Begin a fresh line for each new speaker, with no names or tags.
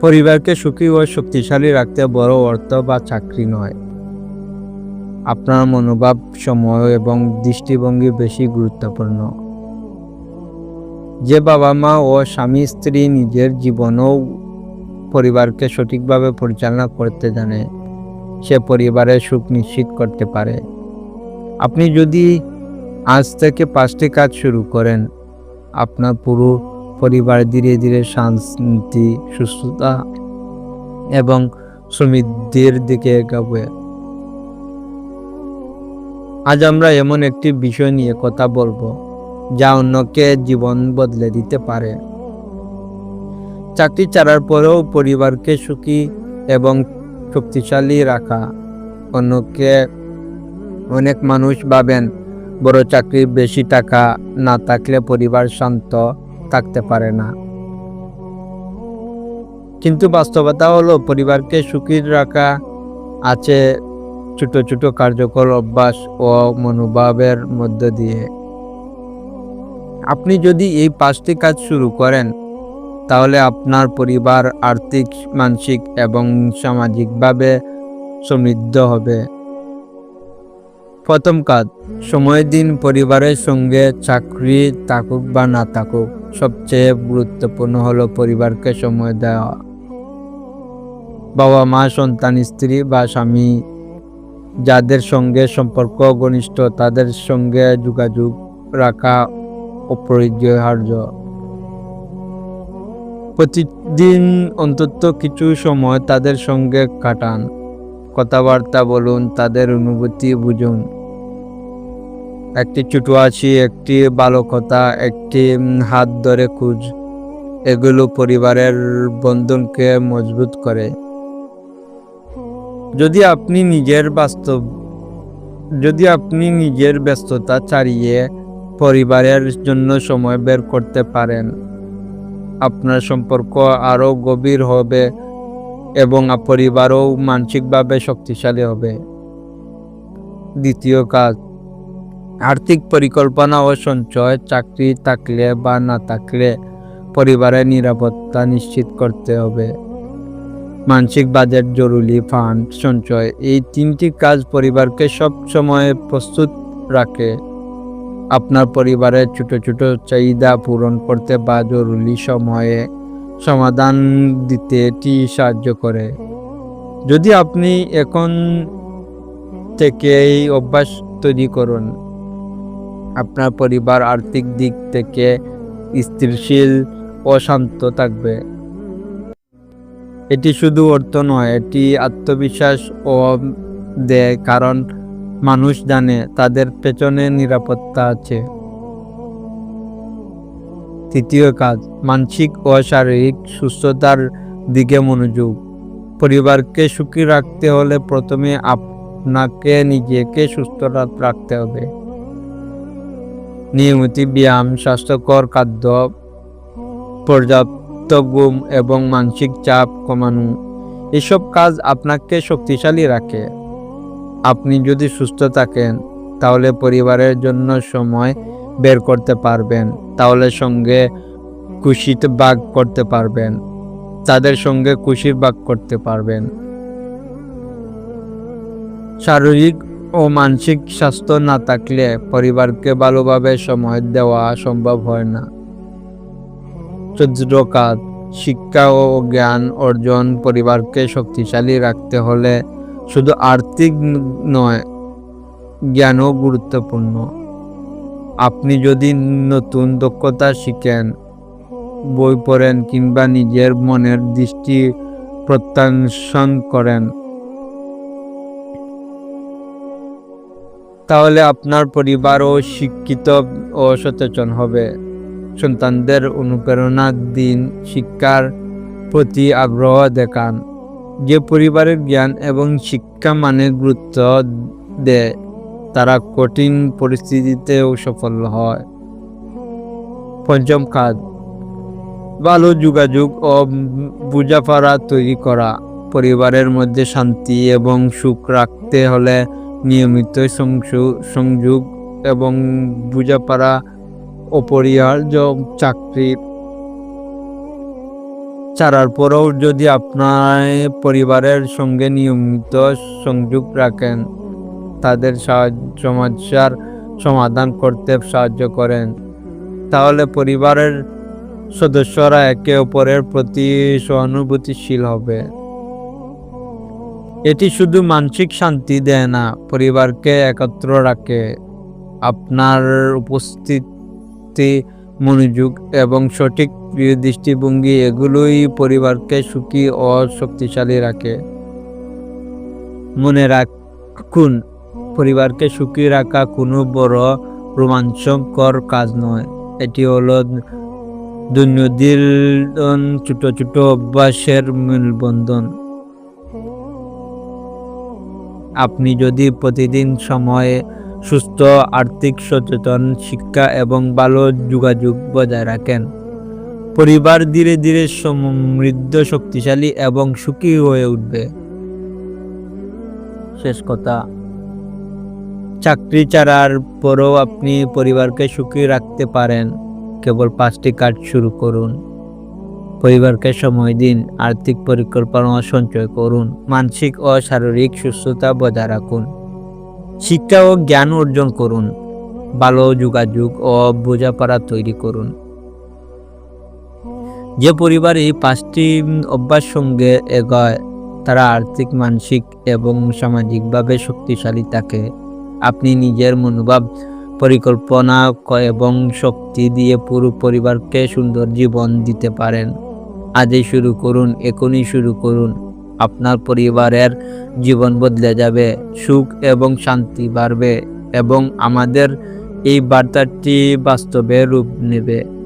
পরিবারকে সুখী ও শক্তিশালী রাখতে বড় অর্থ বা চাকরি নয়। আপনার মনোভাব সময় এবং দৃষ্টিভঙ্গি বেশি গুরুত্বপূর্ণ। যে বাবা মা ও স্বামী স্ত্রী নিজের জীবনও পরিবারকে সঠিকভাবে পরিচালনা করতে জানে, সে পরিবারের সুখ নিশ্চিত করতে পারে। আপনি যদি আজ থেকে পাঁচটি কাজ শুরু করেন, আপনার পুরো পরিবার ধীরে ধীরে শান্তি, সুস্থতা এবং সমৃদ্ধির দিকে এগাবে। আজ আমরা এমন একটি বিষয় নিয়ে কথা বলব, যা অন্যকে জীবন বদলে দিতে পারে। চাকরি ছাড়ার পরেও পরিবারকে সুখী এবং শক্তিশালী রাখা। অন্যকে অনেক মানুষ ভাবেন, বড় চাকরি বেশি টাকা না থাকলে পরিবার শান্ত থাকতে পারে না। কিন্তু বাস্তবতা হলো, পরিবারকে সুখী রাখা আছে ছোট ছোট কার্যকর অভ্যাস ও মনোভাবের মধ্য দিয়ে। আপনি যদি এই পাঁচটি কাজ শুরু করেন, তাহলে আপনার পরিবার আর্থিক, মানসিক এবং সামাজিকভাবে সমৃদ্ধ হবে। প্রথম কাজ সময় দিন পরিবারের সঙ্গে চাকরি থাকুক বা না থাকুক, সবচেয়ে গুরুত্বপূর্ণ হলো পরিবারকে সময় দেওয়া। বাবা মা, সন্তান, স্ত্রী বা স্বামী, যাদের সঙ্গে সম্পর্ক ঘনিষ্ঠ, তাদের সঙ্গে যোগাযোগ রাখা অপরিহার্য। প্রতিদিন অন্তত কিছু সময় তাদের সঙ্গে কাটান। কথাবার্তা বলুন, তাদের অনুভূতি বুঝুন। একটি ছোট আছি একটি ভালো কথা একটি হাত ধরে খুঁজ। এগুলো পরিবারের বন্ধনকে মজবুত করে। যদি আপনি নিজের বাস্তব, যদি আপনি নিজের ব্যস্ততা ছাড়িয়ে পরিবারের জন্য সময় বের করতে পারেন, আপনার সম্পর্ক আরও গভীর হবে। এবং পরিবারও মানসিকভাবে শক্তিশালী হবে। দ্বিতীয় কাজ, আর্থিক পরিকল্পনা ও সঞ্চয়, চাকরি থাকলে বা না থাকলে পরিবারের নিরাপত্তা নিশ্চিত করতে হবে। মানসিক বাজেট, জরুরি ফান্ড, সঞ্চয়, এই তিনটি কাজ পরিবারকে সব সময় প্রস্তুত রাখে। আপনার পরিবারের ছোট ছোট চাহিদা পূরণ করতে বা জরুরি সময়ে সমাধান দিতে এটি সাহায্য করে? যদি আপনি এখন থেকে এই অভ্যাস তৈরি করুন, আপনার পরিবার আর্থিক দিক থেকে স্থিরশীল ও থাকবে। এটি শুধু অর্থ নয়, এটি আত্মবিশ্বাস ও দেয়, কারণ মানুষ জানে তাদের পেছনে নিরাপত্তা আছে। তৃতীয় কাজ, মানসিক ও শারীরিক সুস্থতার দিকে মনোযোগ। পরিবারকে সুখী রাখতে হলে প্রথমে আপনাকে নিজেকে সুস্থ রাখতে হবে। নিয়মিত ব্যায়াম, স্বাস্থ্যকর খাদ্য, পর্যাপ্ত ঘুম এবং মানসিক চাপ কমানো, এসব কাজ আপনাকে শক্তিশালী রাখে। আপনি যদি সুস্থ থাকেন, তাহলে পরিবারের জন্য সময় বের করতে পারবেন, তাহলে সঙ্গে খুশিতে ভাগ করতে পারবেন তাদের সঙ্গে খুশির বাগ করতে পারবেন। শারীরিক ও মানসিক স্বাস্থ্য না থাকলে পরিবারকে ভালোভাবে সময় দেওয়া সম্ভব হয় না। চতুর্থ কাজ শিক্ষা ও জ্ঞান অর্জন পরিবারকে শক্তিশালী রাখতে হলে শুধু আর্থিক নয় জ্ঞানও গুরুত্বপূর্ণ। আপনি যদি নতুন দক্ষতা শিখেন, বই পড়েন কিংবা নিজের মনের দৃষ্টি প্রত্যাশন করেন, তাহলে আপনার পরিবারও শিক্ষিত ও সচেতন হবে। সন্তানদের অনুপ্রেরণা দিন, শিক্ষার প্রতি আগ্রহ দেখান। যে পরিবারের জ্ঞান এবং শিক্ষা মানে গুরুত্ব দেয় তারা কঠিন পরিস্থিতিতেও সফল হয়। পঞ্চম কাজ, ভালো যোগাযোগ ও বোঝাপড়া তৈরি করা। পরিবারের মধ্যে শান্তি এবং সুখ রাখতে হলে নিয়মিত সংযোগ এবং বোঝাপড়া অপরিহার্য চাকরি। ছাড়ার পরেও যদি আপনার পরিবারের সঙ্গে নিয়মিত সংযোগ রাখেন তাদের সমস্যার সমাধান করতে সাহায্য করেন। তাহলে পরিবারের সদস্যরা একে অপরের প্রতি সহানুভূতিশীল হবে। এটি শুধু মানসিক শান্তি দেয় না, পরিবারকে একত্র রাখে। আপনার উপস্থিতি, মনোযোগ এবং সঠিক দৃষ্টিভঙ্গি এগুলোই পরিবারকে সুখী ও শক্তিশালী রাখে। মনে রাখুন পরিবারকে সুখী রাখা কোনো বড় রোমাঞ্চকর কাজ নয়। এটি হলো দৈনন্দিন ছোট ছোট অভ্যাসের মেলবন্ধন। আপনি যদি প্রতিদিন সময়ে সুস্থ, আর্থিক সচেতন, শিক্ষা এবং ভালো যোগাযোগ বজায় রাখেন, পরিবার ধীরে ধীরে সমৃদ্ধ, শক্তিশালী এবং সুখী হয়ে উঠবে। শেষ কথা। চাকরি ছাড়ার পরেও আপনি পরিবারকে সুখী রাখতে পারেন। কেবল পাঁচটি কাজ শুরু করুন। পরিবারকে সময় দিন, আর্থিক পরিকল্পনা সঞ্চয় করুন, মানসিক ও শারীরিক সুস্থতা বজায় রাখুন। শিক্ষা ও জ্ঞান অর্জন করুন। ভালো যোগাযোগ ও বোঝাপড়া তৈরি করুন। যে পরিবার এই পাঁচটি অভ্যাস সঙ্গে এগোয়, তারা আর্থিক, মানসিক এবং সামাজিকভাবে শক্তিশালী থাকে। আপনি নিজের মনোভাব, পরিকল্পনা এবং শক্তি দিয়ে পুরো পরিবারকে সুন্দর জীবন দিতে পারেন। আজই শুরু করুন, এখনই শুরু করুন। আপনার পরিবারের জীবন বদলে যাবে, সুখ এবং শান্তি বাড়বে এবং আমাদের এই বার্তাটি বাস্তবে রূপ নেবে।